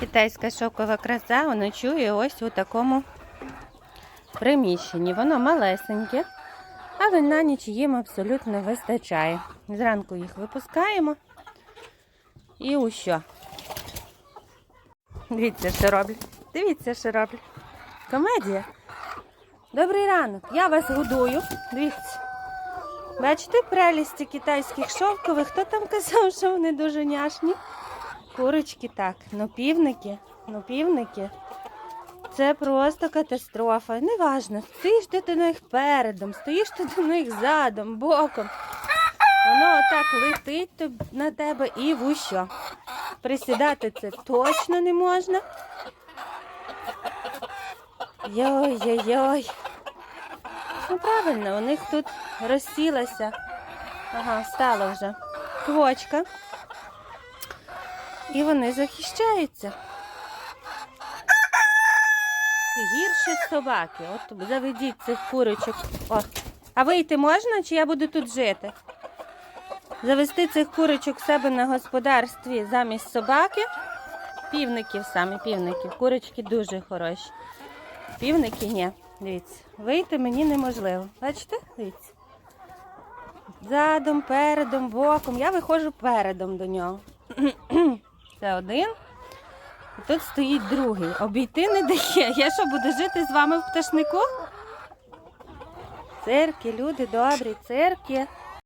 Китайська шовкова краса ночує ось у такому приміщенні. Воно малесеньке, але на ніч їм абсолютно вистачає. Зранку їх випускаємо. І у що? Дивіться, що роблять. Дивіться, що роблять. Комедія. Добрий ранок. Я вас годую. Дивіться. Бачите прелісті китайських шовкових? Хто там казав, що вони дуже няшні? Курочки так, ну півники, ну півники. Це просто катастрофа. Неважно, стоїш ти до них передом, стоїш ти до них задом, боком. Воно отак летить на тебе і в що. Присідати це точно не можна. Йой-йой-йой. Ну правильно, у них тут розсілася. Ага, стала вже квочка. І вони захищаються. Гірше собаки. От заведіть цих курочок. О. А вийти можна, чи я буду тут жити? Завести цих курочок в себе на господарстві замість собаки. Півників саме, півників. Курочки дуже хороші. Півники ні. Дивіться, вийти мені неможливо. Бачите? Дивіться. Задом, передом, боком. Я виходжу передом до нього. Це один. І тут стоїть другий. Обійти не дає. Я що, буду жити з вами в пташнику? Церкві, люди добрі, цирки.